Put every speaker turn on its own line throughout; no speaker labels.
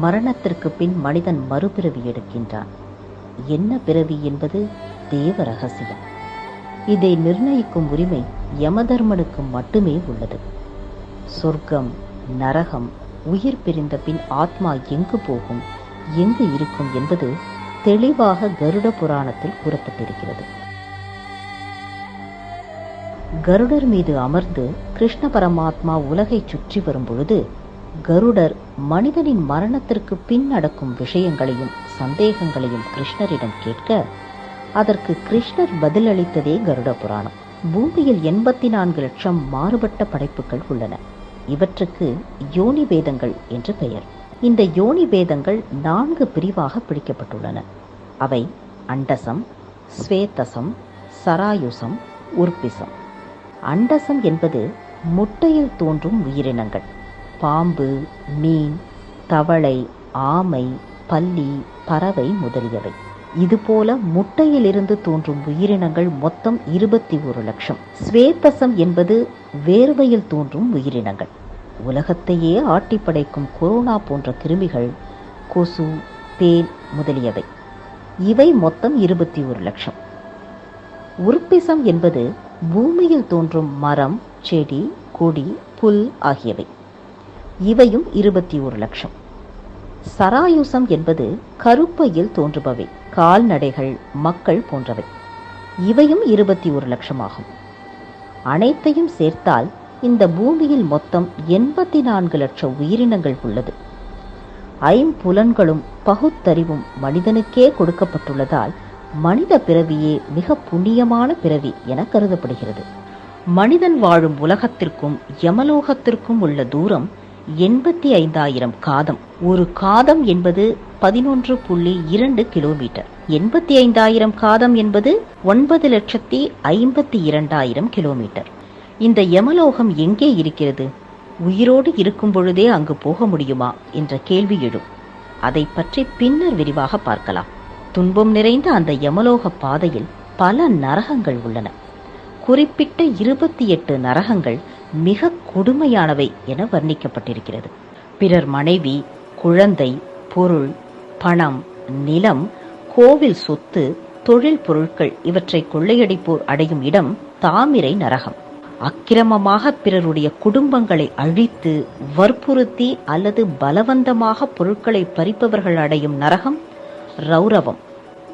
மரணத்திற்கு பின் மனிதன் மறுபிறவி எடுக்கின்றான். என்ன பிறவி என்பது தேவ ரகசியம். இதை நிர்ணயிக்கும் உரிமை யமதர்மனுக்கு மட்டுமே உள்ளது. சொர்க்கம் நரகம் உயிர் பிரிந்த பின் ஆத்மா எங்கு போகும் எங்கு இருக்கும் என்பது தெளிவாக கருட புராணத்தில் கூறப்பட்டிருக்கிறது. கருடர் மீது அமர்ந்து கிருஷ்ண பரமாத்மா உலகைச் சுற்றி வரும் பொழுது கருடர் மனிதனின் மரணத்திற்கு பின் நடக்கும் விஷயங்களையும் சந்தேகங்களையும் கிருஷ்ணரிடம் கேட்க அதற்கு கிருஷ்ணர் பதிலளித்ததே கருட புராணம். பூமியில் எண்பத்தி நான்கு லட்சம் மாறுபட்ட படைப்புகள் உள்ளன. இவற்றுக்கு யோனி வேதங்கள் என்று பெயர். இந்த யோனி வேதங்கள் நான்கு பிரிவாக பிரிக்கப்பட்டுள்ளன. அவை அண்டசம் ஸ்வேதசம் சராயுசம் உர்பிசம். அண்டசம் என்பது முட்டையில் தோன்றும் உயிரினங்கள். பாம்பு மீன் தவளை ஆமை பல்லி பறவை முதலியவை. இதுபோல முட்டையிலிருந்து தோன்றும் உயிரினங்கள் மொத்தம் இருபத்தி ஒரு லட்சம். ஸ்வேத்தசம் என்பது வேர்வையில் தோன்றும் உயிரினங்கள். உலகத்தையே ஆட்டி படைக்கும் கொரோனா போன்ற கிருமிகள் கொசு தேன் முதலியவை. இவை மொத்தம் இருபத்தி ஒரு லட்சம். உருப்பிசம் என்பது பூமியில் தோன்றும் மரம் செடி கொடி புல் ஆகியவை. இவையும் இருபத்தி ஒரு லட்சம். சராயுசம் என்பது கருப்பையில் தோன்றுபவை கால்நடைகள் மக்கள் போன்றவை. இவையும் இருபத்தி ஒரு லட்சமாகும். அனைத்தையும் சேர்த்தால் இந்த பூமியில் மொத்தம் எண்பத்தி நான்கு லட்சம் உயிரினங்கள் உள்ளது. ஐம்புலன்களும் பகுத்தறிவும் மனிதனுக்கே கொடுக்கப்பட்டுள்ளதால் மனித பிறவியே மிக புண்ணியமான பிறவி என கருதப்படுகிறது. மனிதன் வாழும் உலகத்திற்கும் யமலோகத்திற்கும் உள்ள தூரம் எண்பத்தி ஐந்தாயிரம் காதம். ஒரு காதம் என்பது பதினொன்று புள்ளி இரண்டு கிலோமீட்டர். எண்பத்தி ஐந்தாயிரம் காதம் என்பது ஒன்பது லட்சத்தி ஐம்பத்தி இரண்டாயிரம் கிலோமீட்டர். இந்த யமலோகம் எங்கே இருக்கிறது? உயிரோடு இருக்கும் பொழுதே அங்கு போக முடியுமா? என்ற கேள்வி எழும். அதை பற்றி பின்னர் விரிவாக பார்க்கலாம். துன்பம் நிறைந்த அந்த யமலோக பாதையில் பல நரகங்கள் உள்ளன. குறிப்பிட்ட இருபத்தி எட்டு நரகங்கள் மிக கொடுமையானவை என வர்ணிக்கப்பட்டிருக்கிறது. பிறர் மனைவி குழந்தை பொருள் பணம் நிலம் கோவில் சொத்து தொழில் பொருட்கள் இவற்றை கொள்ளையடிப்போர் அடையும் இடம் தாமிரை நரகம். அக்கிரமமாக பிறருடைய குடும்பங்களை அழித்து வற்புறுத்தி அல்லது பலவந்தமாக பொருட்களை பறிப்பவர்கள் அடையும் நரகம் ரௌரவம்.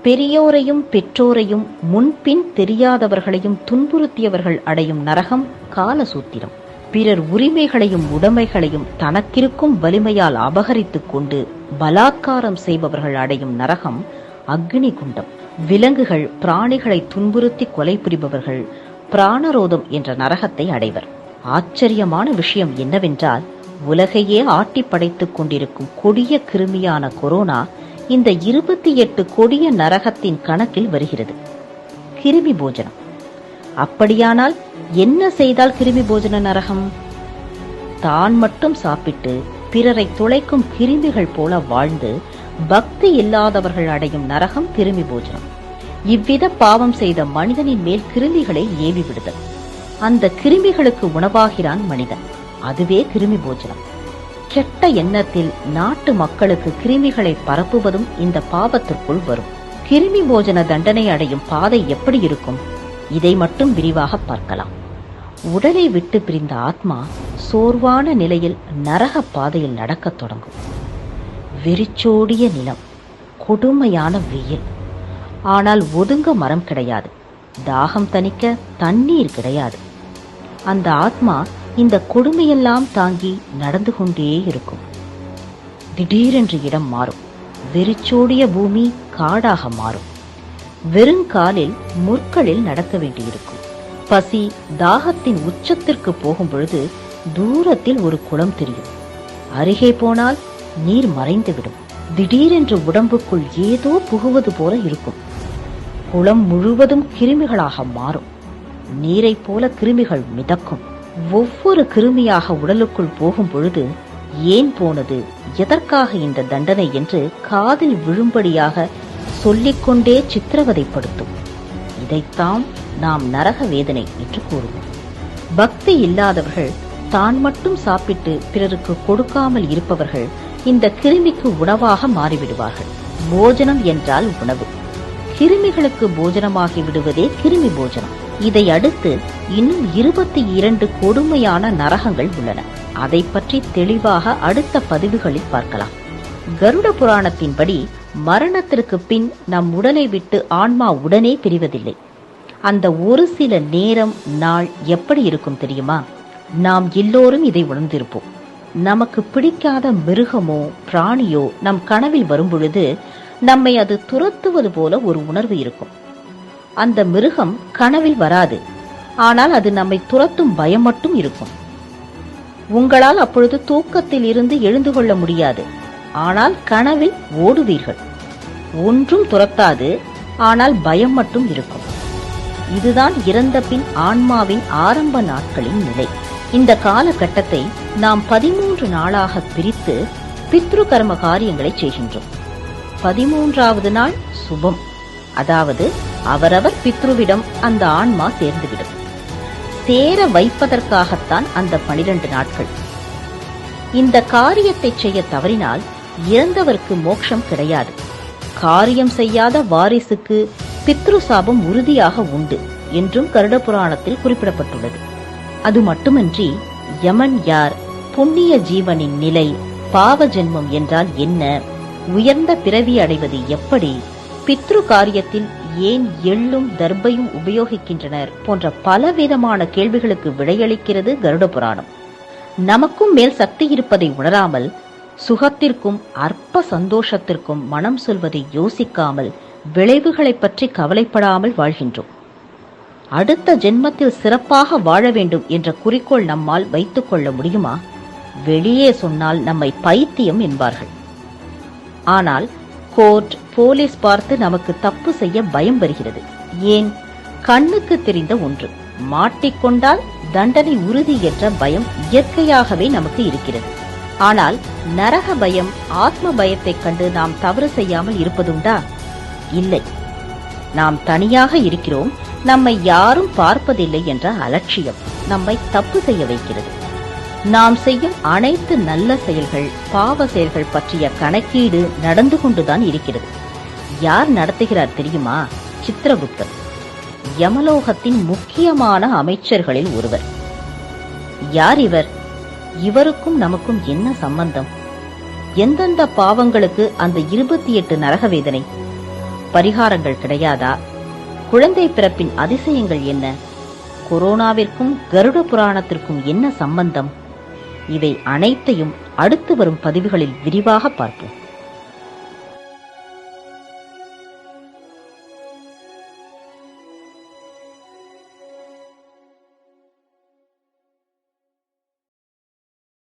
பெரியோரையும் பெற்றோரையும் முன்பின் தெரியாதவர்களையும் துன்புறுத்தியவர்கள் அடையும் நரகம் காலசூத்திரம். பிறர் உரிமைகளையும் உடைமைகளையும் தனக்கிருக்கும் வலிமையால் அபகரித்துக் கொண்டு பலாத்காரம் செய்பவர்கள் அடையும் நரகம் அக்னி குண்டம். விலங்குகள் பிராணிகளை துன்புறுத்தி கொலை புரிபவர்கள் பிராணரோதம் என்ற நரகத்தை அடைவர். ஆச்சரியமான விஷயம் என்னவென்றால் உலகையே ஆட்டி படைத்துக் கொண்டிருக்கும் கொடிய கிருமியான கொரோனா இந்த இருபத்தி எட்டு கொடிய நரகத்தின் கணக்கில் வருகிறது. கிருமி போஜனம். அப்படியானால் என்ன செய்தால் கிருமி போஜன நரகம்? தான் மட்டும் சாப்பிட்டு பிறரை துளைக்கும் கிருமிகள் போல வாழ்ந்து பக்தி இல்லாதவர்கள் அடையும் நரகம் கிருமி போஜனம். இவ்வித பாவம் செய்த மனிதனின் மேல் கிருமிகளை ஏவி விடுதல் அந்த கிருமிகளுக்கு உணவாகிறான் மனிதன். அதுவே கிருமி போஜனம். கெட்ட எண்ணத்தில் நாட்டு மக்களுக்கு கிருமிகளை பரப்புவதும் இந்த பாவத்திற்குள் வரும். கிருமி போஜன தண்டனை அடையும் பாதை எப்படி இருக்கும்? இதை மட்டும் விரிவாக பார்க்கலாம். உடலை விட்டு பிரிந்த ஆத்மா சோர்வான நிலையில் நரக பாதையில் நடக்கத் தொடங்கும். வெறிச்சோடிய நிலம் கொடுமையான வெயில். ஆனால் ஒதுங்க மரம் கிடையாது. தாகம் தணிக்க தண்ணீர் கிடையாது. அந்த ஆத்மா இந்த கொடுமையெல்லாம் தாங்கி நடந்து கொண்டே இருக்கும். திடீரென்று இடம் மாறும். வெறிச்சோடிய பூமி காடாக மாறும். வெறுங்காலில் முற்களில் நடக்க வேண்டியிருக்கும். பசி தாகத்தின் உச்சத்திற்கு போகும் பொழுது தூரத்தில் ஒரு குளம் தெரியும். அருகே போனால் நீர் மறைந்துவிடும். திடீரென்று உடம்புக்குள் ஏதோ புகுவது போல இருக்கும். குளம் முழுவதும் கிருமிகளாக மாறும். நீரைப் போல கிருமிகள் மிதக்கும். ஒவ்வொரு கிருமியாக உடலுக்குள் போகும் பொழுது ஏன் போனது? எதற்காக இந்த தண்டனை என்று காதில் விழும்படியாக சொல்லிக்கொண்டே சித்திரவதைப்படுத்தும். இதைத்தான் நாம் நரக வேதனை என்று கூறுவோம். பக்தி இல்லாதவர்கள் தான் மட்டும் சாப்பிட்டு பிறருக்கு கொடுக்காமல் இருப்பவர்கள் இந்த கிருமிக்கு உணவாக மாறிவிடுவார்கள். போஜனம் என்றால் உணவு. கிருமிகளுக்கு போஜனமாகி விடுவதே கிருமி போஜனம். இதையடுத்து இன்னும் இருபத்தி இரண்டு கொடுமையான நரகங்கள் உள்ளன. அதை பற்றி தெளிவாக அடுத்த பதிவுகளில் பார்க்கலாம். கருட புராணத்தின்படி மரணத்திற்கு பின் நம் உடலை விட்டு ஆன்மா உடனே பிரிவதில்லை. அந்த ஒரு சில நேரம் நாள் எப்படி இருக்கும் தெரியுமா? நாம் எல்லோரும் இதை உணர்ந்திருப்போம். நமக்கு பிடிக்காத மிருகமோ பிராணியோ நம் கனவில் வரும்பொழுது நம்மை அது துரத்துவது போல ஒரு உணர்வு இருக்கும். அந்த மிருகம் கனவில் வராது. ஆனால் அது நம்மை துரத்தும் பயம் மட்டும் இருக்கும். உங்களால் அப்பொழுது தூக்கத்தில் இருந்து எழுந்து கொள்ள முடியாது. ஆனால் கனவில் ஓடுவீர்கள். ஒன்றும் துரத்தாது ஆனால் பயம் மட்டும் இருக்கும். இதுதான் இறந்த பின் ஆன்மாவின் ஆரம்ப நாட்களின் நிலை. இந்த காலகட்டத்தை நாம் பதிமூன்று நாளாக பிரித்து பித்ரு கர்ம காரியங்களை செய்கின்றோம். பதிமூன்றாவது நாள் சுபம். அதாவது அவரவர் பித்ருவிடம் அந்த ஆன்மா சேர்ந்துவிடும். சேர வைப்பதற்காகத்தான் அந்த பனிரெண்டு நாட்கள். இந்த காரியத்தை செய்ய தவறினால் இறந்தவருக்கு மோட்சம் கிடையாது. காரியம் செய்யாத வாரிசுக்கு பித்ரு சாபம் உறுதியாக உண்டு என்றும் கருட புராணத்தில் குறிப்பிடப்பட்டுள்ளது. அது மட்டுமின்றி யமன் யார் புண்ணிய ஜீவனின் நிலை பாவ ஜென்மம் என்றால் என்ன உயர்ந்த பிறவி அடைவது எப்படி பித்ரு காரியத்தில் ஏன் எள்ளும் தர்பையும் உபயோகிக்கின்றனர் போன்ற பலவிதமான கேள்விகளுக்கு விடையளிக்கிறது கருட புராணம். நமக்கும் மேல் சக்தி இருப்பதை உணராமல் சுகத்திற்கும் அற்ப சந்தோஷத்திற்கும் மனம் சொல்வதை யோசிக்காமல் விளைவுகளைப் பற்றி கவலைப்படாமல் வாழ்கின்றோம். அடுத்த ஜென்மத்தில் சிறப்பாக வாழ வேண்டும் என்ற குறிக்கோள் நம்மால் வைத்துக் கொள்ள முடியுமா? வெளியே சொன்னால் நம்மை பைத்தியம் என்பார்கள். ஆனால் கோர்ட் போலீஸ் பார்த்து நமக்கு தப்பு செய்ய பயம் வருகிறது. ஏன்? கண்ணுக்கு தெரிந்த ஒன்று. மாட்டிக்கொண்டால் தண்டனை உறுதி என்ற பயம் இயற்கையாகவே நமக்கு இருக்கிறது. ஆனால் நரக பயம் ஆத்ம பயத்தைக் கண்டு நாம் தவறு செய்யாமல் இருப்பதுண்டா? இல்லை. நாம் தனியாக இருக்கிறோம். நம்மை யாரும் பார்ப்பதில்லை என்ற அலட்சியம் நம்மை தப்பு செய்ய வைக்கிறது. நாம் செய்யும் அனைத்து நல்ல செயல்கள் பாவ செயல்கள் பற்றிய கணக்கீடு நடந்து கொண்டுதான் இருக்கிறது. யார் நடத்துகிறார் தெரியுமா? சித்திரகுப்தர். யமலோகத்தின் முக்கியமான அமைச்சர்களில் ஒருவர். யார் இவர்? இவருக்கும் நமக்கும் என்ன சம்பந்தம்? எந்தெந்த பாவங்களுக்கு அந்த இருபத்தி எட்டு நரக வேதனை பரிகாரங்கள் கிடையாதா? குழந்தை பிறப்பின் அதிசயங்கள் என்ன? கொரோனாவிற்கும் கருட புராணத்திற்கும் என்ன சம்பந்தம்? இவை அனைத்தையும் அடுத்து வரும் பதிவுகளில் விரிவாக பார்ப்போம்.